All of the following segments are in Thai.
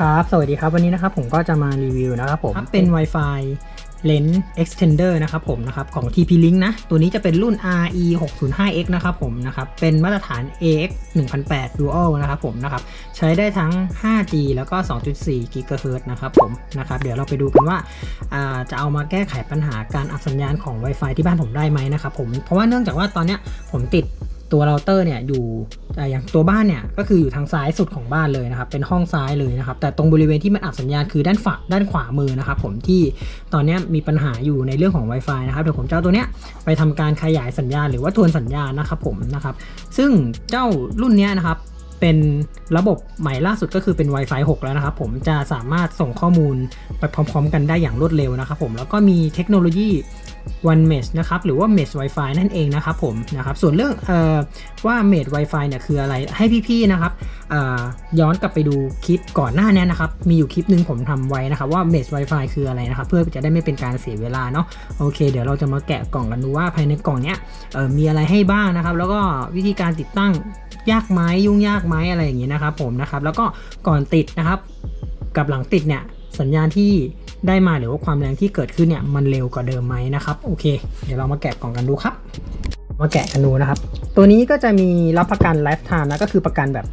ครับ สวัสดีครับ วันนี้นะครับผมก็จะมารีวิวนะครับผม เป็น Wi-Fi Lens Extender นะครับผมนะครับของ TP-Link นะ ตัวนี้จะเป็นรุ่น RE 6 0 5 X นะครับผมนะครับ เป็นมาตรฐาน AX 1008 Dual นะครับผมนะครับ ใช้ได้ทั้ง 5G แล้วก็ 2.4 GHz นะครับผมนะครับ เดี๋ยวเราไปดูกันว่าอ่าจะเอามาแก้ไขปัญหาการอับสัญญาณของ Wi-Fi ที่บ้านผมได้ไหมนะครับผม เพราะว่าเนื่องจากว่าตอนเนี้ยผมติด ตัวเราเตอร์เนี่ยอยู่อย่างตัวบ้านเนี่ยก็คืออยู่ทางซ้ายสุดของบ้านเลยนะครับ เป็นห้องซ้ายเลยนะครับ แต่ตรงบริเวณที่มันอับสัญญาณคือด้านฝาด้านขวามือนะครับ ผมที่ตอนนี้มีปัญหาอยู่ในเรื่องของ Wi-Fi นะครับเดี๋ยวผมเจะเอาตัวเนี้ยไปทำการขยายสัญญาณหรือว่าทวนสัญญาณนะครับผมนะครับ ซึ่งเจ้ารุ่นเนี้ยนะครับเป็นระบบใหม่ล่าสุดก็คือเป็น Wi-Fi 6 แล้วนะครับผมจะสามารถส่งข้อมูลไปพร้อม ๆ กันได้อย่างรวดเร็วนะครับผมแล้วก็มีเทคโนโลยี One Mesh นะครับหรือว่า Mesh Wi-Fi นั่นเองนะครับผมนะครับส่วนเรื่องออว่า Mesh Wi-Fi เนี่ยคืออะไรให้พี่ๆนะครับย้อนกลับไปดูคลิปก่อนหน้านี้นะครับมีอยู่คลิปหนึ่งผมทำไว้นะครับว่า Mesh Wi-Fi คืออะไรนะครับเพื่อจะได้ไม่เป็นการเสียเวลาเนาะโอเค เดี๋ยวเราจะมาแกะกล่องกันดูว่าภายในกล่องเนี้ยมีอะไรให้บ้างนะครับ แล้วก็วิธีการติดตั้งยากไหมยุ่งยากไหมอะไรอย่างนี้นะครับผมนะครับแล้วก็ก่อนติดนะครับกับหลังติดเนี่ย สัญญาณที่ได้มาหรือว่าความแรงที่เกิดขึ้นเนี่ยมันเร็วกว่าเดิมไหมนะครับโอเค เดี๋ยวเรามาแกะกล่องกันดูครับ มาแกะกันดูนะครับ ตัวนี้ก็จะมีรับประกันไลฟ์ไทม์นะก็คือประกันแบบ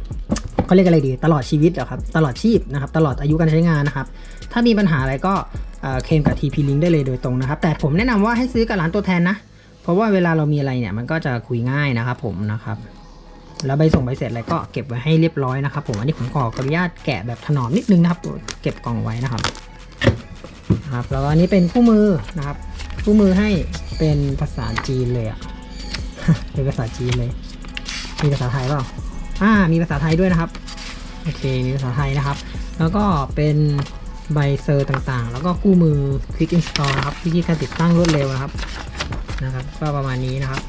เขาเรียกอะไรดี ตลอดชีวิตเหรอครับตลอดชีพนะครับตลอดอายุการใช้งานนะครับ ถ้ามีปัญหาอะไรก็เออเคลมกับ TP Link ได้เลยโดยตรงนะครับ แต่ผมแนะนำว่าให้ซื้อกับร้านตัวแทนนะ เพราะว่าเวลาเรามีอะไรเนี่ยมันก็จะคุยง่ายนะครับผมนะครับ แล้วใบส่งใบเสร็จอะไรก็เก็บไว้ให้เรียบร้อยนะครับ ผมอันนี้ผมขออนุญาตแกะแบบถนอมนิดนึงนะครับ เก็บกล่องไว้นะครับนะครับแล้วอันนี้เป็นคู่มือนะครับ คู่มือให้เป็นภาษาจีนเลยอะเป็นภาษาจีนเลย มีภาษาไทยเปล่าอ่า มีภาษาไทยด้วยนะครับ โอเค มีภาษาไทยนะครับ แล้วก็เป็นใบเซอร์ต่างๆ แล้วก็คู่มือ Quick Install นะครับวิธีการติดตั้งรวดเร็วนะครับ นะครับ ก็ประมาณนี้นะครับ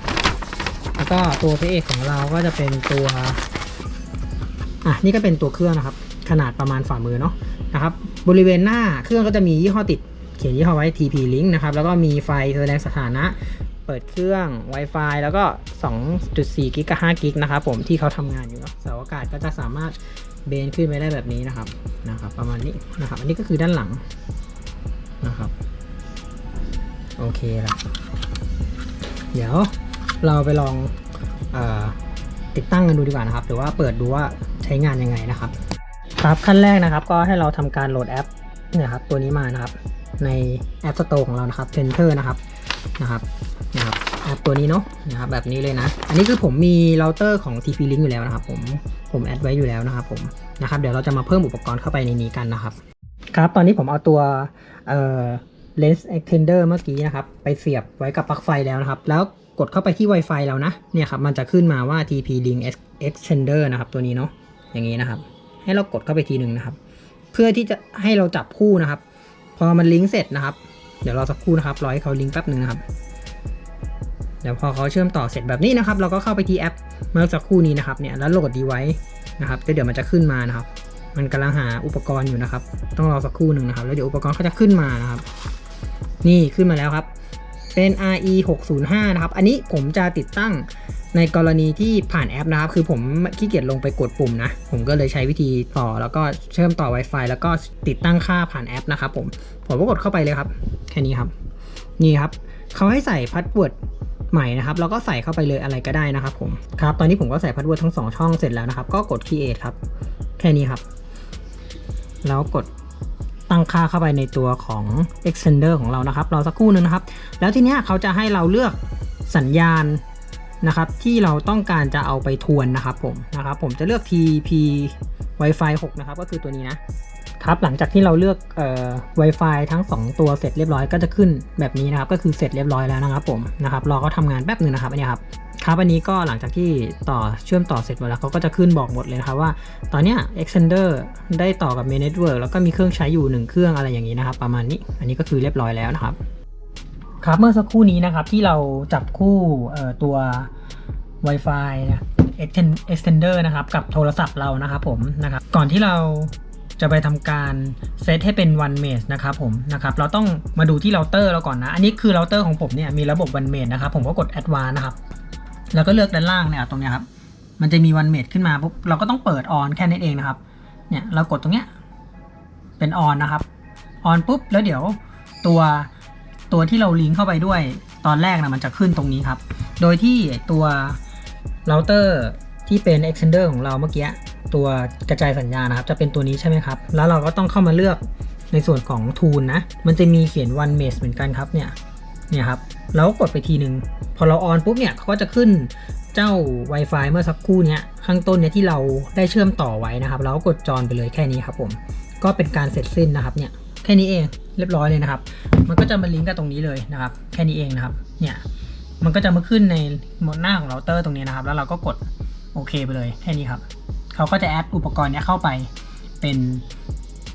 แล้วก็ตัวพระเอกของเราก็จะเป็นตัว อะนี่ก็เป็นตัวเครื่องนะครับ ขนาดประมาณฝ่ามือเนาะนะครับ บริเวณหน้าเครื่องก็จะมียี่ห้อติด เขียนยี่ห้อไว้ TP Link นะครับ แล้วก็มีไฟแสดงสถานะ เปิดเครื่อง Wi-Fi แล้วก็ 2.4กิกกับ5กิกนะครับผมที่เขาทำงานอยู่เนาะเสาอากาศก็จะสามารถเบนขึ้นไปได้แบบนี้นะครับนะครับ ประมาณนี้นะครับ อันนี้ก็คือด้านหลังนะครับ โอเคละเดี๋ยว เราไปลองอติดตั้งกันดูดีกว่านะครับ หรือว่าเปิดดูว่าใช้งานยังไงนะครับ ครับขั้นแรกนะครับ ก็ให้เราทำการโหลดแอปเนี่ยครับตัวนี้มานะครับ ในแอป Store ของเรานะครับ Center นะครับนะครับนะครับแอปตัวนี้เนาะนะครับแบบนี้เลยนะ อันนี้คือผมมีเราเตอร์ของ TP Link อยู่แล้วนะครับ ผมผมแอดไว้อยู่แล้วนะครับผมนะครับเดี๋ยวเราจะมาเพิ่มอุปกรณ์เข้าไปในนี้กันนะครับ ครับตอนนี้ผมเอาตัวเอ่อ lens extender เมื่อกี้นะครับ ไปเสียบไว้กับปลั๊กไฟแล้วนะครับ แล้ว กดเข้าไปที่ Wi-Fi แล้วนะเนี่ยครับมันจะขึ้นมาว่า TP Link extender นะครับตัวนี้เนาะอย่างนี้นะครับ ให้เรากดเข้าไปทีหนึ่งนะครับ เพื่อที่จะให้เราจับคู่นะครับ พอมันลิงก์เสร็จนะครับ เดี๋ยวรอสักครู่นะครับรอให้เขาลิงก์แป๊บหนึ่งนะครับเดี๋ยวพอเขาเชื่อมต่อเสร็จแบบนี้นะครับ เราก็เข้าไปที่แอปเมื่อสักครู่นี้นะครับเนี่ยแล้วโหลดดีไว้นะครับเดี๋ยวมันจะขึ้นมานะครับ มันกำลังหาอุปกรณ์อยู่นะครับ ต้องรอสักครู่หนึ่งนะครับ แล้วเดี๋ยวอุปกรณ์เขาจะขึ้นมานะครับ นี่ขึ้นมาแล้วครับ เป็น RE 605นะครับ อันนี้ผมจะติดตั้งในกรณีที่ผ่านแอปนะครับ คือผมขี้เกียจลงไปกดปุ่มนะ ผมก็เลยใช้วิธีต่อแล้วก็เชื่อมต่อ Wi-Fi แล้วก็ติดตั้งค่าผ่านแอปนะครับผม ผมก็กดเข้าไปเลยครับ แค่นี้ครับ นี่ครับ เขาให้ใส่พาสเวิร์ดใหม่นะครับ แล้วก็ใส่เข้าไปเลยอะไรก็ได้นะครับผม ครับ ตอนนี้ผมก็ใส่พาสเวิร์ดทั้งสองช่องเสร็จแล้วนะครับ ก็กด create ครับ แค่นี้ครับ แล้วกด ตั้งค่าเข้าไปในตัวของ extender ของเรานะครับรอสักครู่หนึงนะครับ แล้วทีเนี้ยเขาจะให้เราเลือกสัญญาณนะครับ ที่เราต้องการจะเอาไปทวนนะครับผมนะครับ ผมจะเลือก TP Wi-Fi 6 นะครับ ก็คือตัวนี้นะครับ หลังจากที่เราเลือกเอ่อ Wi-Fi ทั้ง 2 ตัวเสร็จเรียบร้อยก็จะขึ้นแบบนี้นะครับ ก็คือเสร็จเรียบร้อยแล้วนะครับผมนะครับรอเขาทำงานแป๊บหนึ่งนะครับอันนี้ครับ ครับอันนี้ก็หลังจากที่ต่อเชื่อมต่อเสร็จหมดแล้วเขาก็จะขึ้นบอกหมดเลยครับว่า ตอนเนี้ย extender ได้ต่อกับ main network แล้วก็มีเครื่องใช้อยู่ 1 เครื่องอะไรอย่างนี้นะครับ ประมาณนี้ อันนี้ก็คือเรียบร้อยแล้วนะครับ ครับเมื่อสักครู่นี้นะครับที่เราจับคู่ตัว Wi-Fi นะ Extender นะครับกับโทรศัพท์เรานะครับผมนะครับก่อนที่เราจะไปทำการเซตให้เป็น one mesh นะครับผมนะครับเราต้องมาดูที่เราเตอร์เราก่อนนะ อันนี้คือเราเตอร์ของผมเนี่ยมีระบบ one mesh นะครับผมก็กด advanced นะครับ แล้วก็เลือกด้านล่างเนี่ยตรงเนี้ยครับ มันจะมี one mesh ขึ้นมาปุ๊บเราก็ต้องเปิด on แค่นั้นเองนะครับ เนี่ยเรากดตรงเนี้ยเป็นออนนะครับออนปุ๊บแล้วเดี๋ยวตัวตัวที่เราลิงก์เข้าไปด้วยตอนแรกนะมันจะขึ้นตรงนี้ครับ โดยที่ตัวเราเตอร์ที่เป็น extender ของเราเมื่อกี้ตัวกระจายสัญญาณนะครับ จะเป็นตัวนี้ใช่ไหมครับ แล้วเราก็ต้องเข้ามาเลือกในส่วนของ tool นะ มันจะมีเขียน one mesh เหมือนกันครับเนี่ย เนี่ยครับเราก็กดไปทีหนึ่งพอเราออนปุ๊บเนี่ยเขาก็จะขึ้นเจ้า Wi-Fi เมื่อสักครู่เนี้ยข้างต้นเนี่ยที่เราได้เชื่อมต่อไว้นะครับ เราก็กดจอนไปเลยแค่นี้ครับผมก็เป็นการเสร็จสิ้นนะครับเนี่ยแค่นี้เองเรียบร้อยเลยนะครับ มันก็จะมาลิงก์กับตรงนี้เลยนะครับ แค่นี้เองนะครับเนี่ยมันก็จะมาขึ้นในหมดหน้าของเราเตอร์ตรงนี้นะครับ แล้วเราก็กดโอเคไปเลยแค่นี้ครับเขาก็จะแอดอุปกรณ์เนี้ยเข้าไปเป็น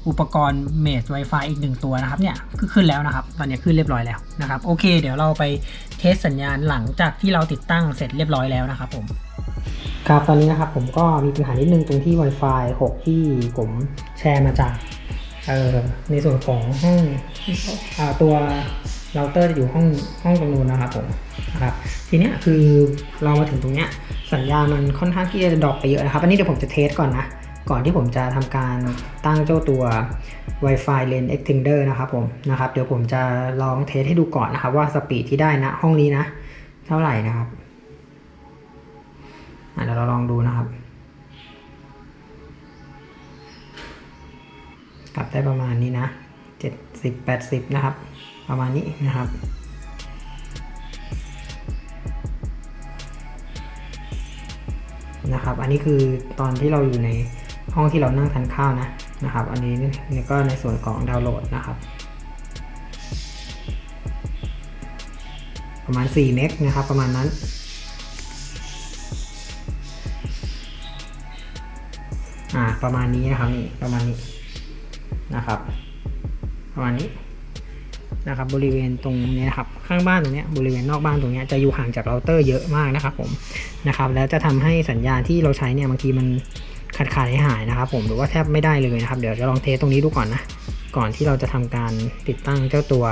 อุปกรณ์เมส Wi-Fi อีกหนึ่งตัวนะครับเนี่ยคือขึ้นแล้วนะครับ ตอนนี้ขึ้นเรียบร้อยแล้วนะครับโอเค เดี๋ยวเราไปเทสสัญญาณหลังจากที่เราติดตั้งเสร็จเรียบร้อยแล้วนะครับผมครับตอนนี้นะครับผมก็มีปัญหานิดนึงตรงที่ Wi-Fi 6 ที่ผมแชร์มาจากเอ่อในส่วนของห้องอาตัวเราเตอร์จะอยู่ห้องห้องตรงนู้นนะครับผมนะครับทีนี้คือเรามาถึงตรงเนี้ยสัญญาณมันค่อนข้างที่จะดรอปไปเยอะนะครับ อันนี้เดี๋ยวผมจะเทสก่อนนะ ก่อนที่ผมจะทำการตั้งเจ้าตัว Wi-Fi Lane Extender นะครับผมนะครับ เดี๋ยวผมจะลองเทสให้ดูก่อนนะครับ ว่าสปีดที่ได้นะห้องนี้นะ เท่าไหร่นะครับเดี๋ยวเราลองดูนะครับกลับได้ประมาณนี้นะเจ็ดสิบแปดสิบนะครับ ประมาณนี้นะครับนะครับ อันนี้คือตอนที่เราอยู่ใน ห้องที่เรานั่งทานข้าวนะนะครับ อันนี้นี่ก็ในส่วนของดาวน์โหลดนะครับ ประมาณ4เมกนะครับ ประมาณนั้นอ่าประมาณนี้นะครับนี่ประมาณนี้นะครับ ประมาณนี้นะครับ บริเวณตรงนี้นครับข้างบ้านตรงนี้บริเวณนอกบ้านตรงนี้จะอยู่ห่างจากเราเตอร์เยอะมากนะครับผมนะครับ แล้วจะทำให้สัญญาณที่เราใช้เนี่ยบางทีมัน ขาดขาดหายหายนะครับ ผมหรือว่าแทบไม่ได้เลยนะครับ เดี๋ยวจะลองเทสตรงนี้ดูก่อนนะ ก่อนที่เราจะทำการติดตั้งเจ้าตัว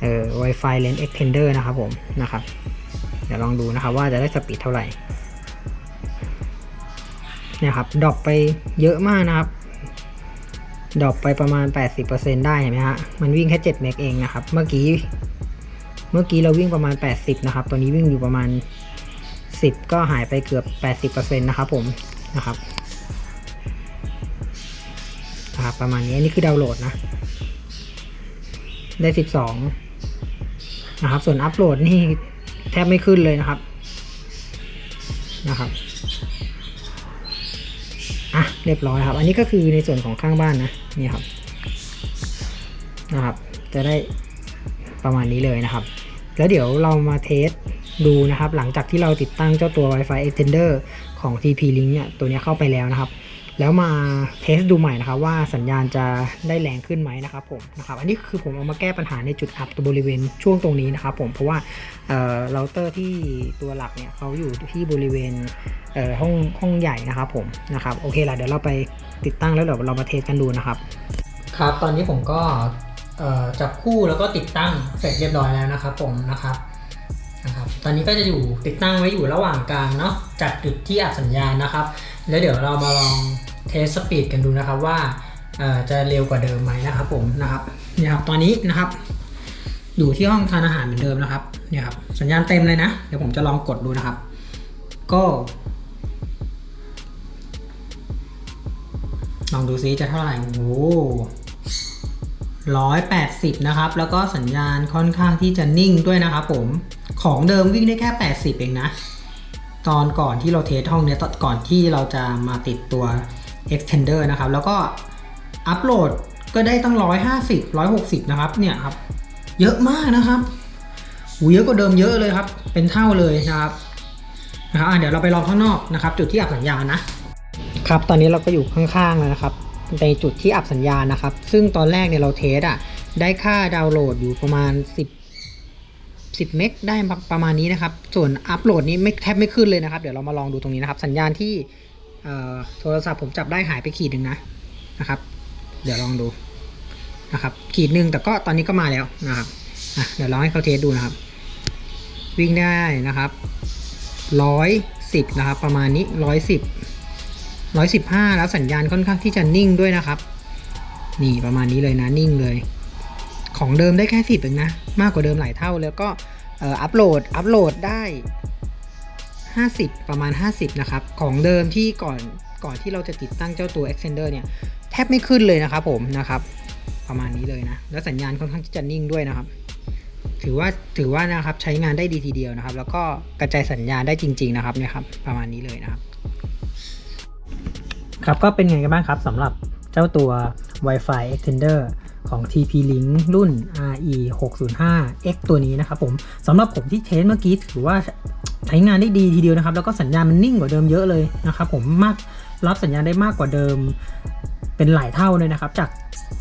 เอ่อ Wi-Fi Lens Extender นะครับผมนะครับ เดี๋ยวลองดูนะครับว่าจะได้สปีดเท่าไหร่เนี่ยครับดรอปไปเยอะมากนะครับดรอปไปประมาณ 80%ได้เห็นไหมฮะมันวิ่งแค่7เมกเองนะครับ เมื่อกี้ เมื่อกี้เราวิ่งประมาณ 80 นะครับ ตอนนี้วิ่งอยู่ประมาณ 10 ก็หายไปเกือบ 80%นะครับผมนะครับนะครับ ประมาณนี้อันนี้คือดาวน์โหลดนะ ได้ 12 นะครับ ส่วนอัปโหลดนี่แทบไม่ขึ้นเลยนะครับ นะครับ อะ เรียบร้อยครับ อันนี้ก็คือในส่วนของข้างบ้านนะ นี่ครับ นะครับ จะได้ประมาณนี้เลยนะครับ แล้วเดี๋ยวเรามาเทสดูนะครับ หลังจากที่เราติดตั้งเจ้าตัว Wi-Fi Extender ของ TP-Link เนี่ย ตัวนี้เข้าไปแล้วนะครับ แล้วมาเทสดูใหม่นะครับว่าสัญญาณจะได้แรงขึ้นไหมนะครับผมนะครับอันนี้คือผมเอามาแก้ปัญหาในจุดอับตัวบริเวณช่วงตรงนี้นะครับผมเพราะว่าเอ่อเราเตอร์ที่ตัวหลักเนี่ยเขาอยู่ที่บริเวณเอ่อห้องห้องใหญ่นะครับผมนะครับโอเคละเดี๋ยวเราไปติดตั้งแล้วเดี๋ยวเรามาเทสกันดูนะครับ ครับตอนนี้ผมก็เอ่อจับคู่แล้วก็ติดตั้งเสร็จเรียบร้อยแล้วนะครับผมนะครับนะครับ ตอนนี้ก็จะอยู่ติดตั้งไว้อยู่ระหว่างกลางเนาะจากจุดที่อัดสัญญาณนะครับ แล้วเดี๋ยวเรามาลองเทสสปีดกันดูนะครับว่าจะเร็วกว่าเดิมไหมนะครับผมนะครับนี่ครับตอนนี้นะครับ อยู่ที่ห้องทานอาหารเหมือนเดิมนะครับเนี่ยครับสัญญาณเต็มเลยนะ เดี๋ยวผมจะลองกดดูนะครับ ก็ลองดูซิจะเท่าไหร่โอ้ร้อยแปดสิบนะครับ แล้วก็สัญญาณค่อนข้างที่จะนิ่งด้วยนะครับผมของเดิมวิ่งได้แค่ 80 เองนะ ตอนก่อนที่เราเทสห้องเนี้ยก่อนที่เราจะมาติดตัว extender นะครับ แล้วก็อัปโหลดก็ได้ตั้ง 150 160 นะครับ เนี่ยครับ เยอะมากนะครับหูเยอะกว่าเดิมเยอะเลยครับ เป็นเท่าเลยนะครับนะครับเดี๋ยวเราไปลองข้างนอกนะครับ จุดที่อับสัญญาณนะครับ ตอนนี้เราก็อยู่ข้างๆแล้วนะครับในจุดที่อับสัญญาณนะครับ ซึ่งตอนแรกเนี่ยเราเทสอะได้ค่าดาวน์โหลดอยู่ประมาณ 10 10 เมกได้ประมาณนี้นะครับ ส่วนอัปโหลดนี้ไม่แทบไม่ขึ้นเลยนะครับ เดี๋ยวเรามาลองดูตรงนี้นะครับ สัญญาณที่โทรศัพท์ผมจับได้หายไปขีดหนึ่งนะนะครับ เดี๋ยวลองดูนะครับขีดหนึ่งแต่ก็ตอนนี้ก็มาแล้วนะครับเดี๋ยวเราให้เขาเทสดูนะครับ วิ่งได้นะครับร้อยสิบนะครับ ประมาณนี้ร้อยสิบร้อยสิบห้าแล้วสัญญาณค่อนข้างที่จะนิ่งด้วยนะครับ นี่ประมาณนี้เลยนะนิ่งเลย ของเดิมได้แค่สิบเองนะ มากกว่าเดิมหลายเท่าแล้วก็อัปโหลดอัปโหลดได้ 50 ประมาณ 50 นะครับ ของเดิมที่ก่อนก่อนที่เราจะติดตั้งเจ้าตัว extender เนี่ย แทบไม่ขึ้นเลยนะครับผมนะครับ ประมาณนี้เลยนะ แล้วสัญญาณค่อนข้างจะนิ่งด้วยนะครับ ถือว่าถือว่านะครับใช้งานได้ดีทีเดียวนะครับ แล้วก็กระจายสัญญาณได้จริง ๆ นะครับเนี่ยครับ ประมาณนี้เลยนะครับ ครับก็เป็นไงกันบ้างครับสำหรับเจ้าตัว Wi-Fi extender ของ TP-Link รุ่น RE 605 X ตัวนี้นะครับผมสำหรับผมที่เทสเมื่อกี้ถือว่าใช้งานได้ดีทีเดียวนะครับ แล้วก็สัญญาณมันนิ่งกว่าเดิมเยอะเลยนะครับผมมากรับสัญญาณได้มากกว่าเดิม เป็นหลายเท่าเลยนะครับ จาก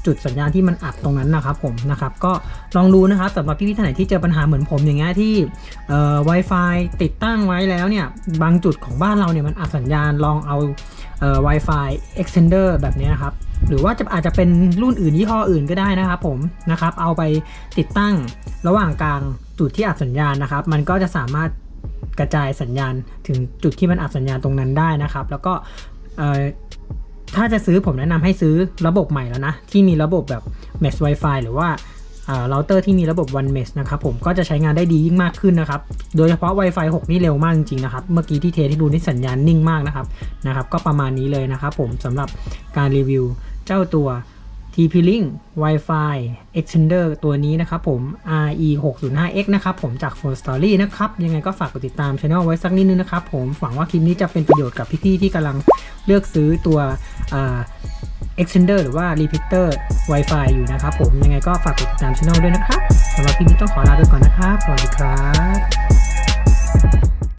จุดสัญญาณที่มันอับตรงนั้นนะครับผมนะครับก็ลองดูนะครับสำหรับพี่ๆท่านไหนที่เจอปัญหาเหมือนผมอย่างเงี้ยที่เอ่อ Wi-Fi ติดตั้งไว้แล้วเนี่ยบางจุดของบ้านเราเนี่ยมันอับสัญญาณลองเอา เอ่อ Wi-Fi extender แบบนี้ยครับ หรือว่าจะอาจจะเป็นรุ่นอื่นยี่ห้ออื่นก็ได้นะครับผมนะครับ เอาไปติดตั้งระหว่างกลางจุดที่อับสัญญาณนะครับ มันก็จะสามารถกระจายสัญญาณถึงจุดที่มันอับสัญญาณตรงนั้นได้นะครับ แล้วก็ถ้าจะซื้อผมแนะนำให้ซื้อระบบใหม่แล้วนะ ที่มีระบบแบบ Mesh Wi-Fi หรือว่า เราเตอร์ที่มีระบบ One Mesh นะครับผมก็จะใช้งานได้ดียิ่งมากขึ้นนะครับ โดยเฉพาะ Wi-Fi 6 นี่เร็วมากจริงๆนะครับ เมื่อกี้ที่เทที่ดูนี่สัญญาณนิ่งมากนะครับนะครับ ก็ประมาณนี้เลยนะครับผมสำหรับการรีวิวเจ้าตัว TP-Link Wi-Fi Extender ตัวนี้นะครับผม RE 605X นะครับผมจาก Phone Story นะครับ ยังไงก็ฝากกดติดตามช anel ไว้สักนิดนึงนะครับผม หวังว่าคลิปนี้จะเป็นประโยชน์กับพี่ๆที่กำลังเลือกซื้อตัวอ่า extender หรือว่า repeater Wi-Fi อยู่นะครับผมยังไงก็ฝากกดติดตามช anel ด้วยนะครับสำหรับคลิปนี้ต้องขอลาไปก่อนนะครับสวัสดีครับ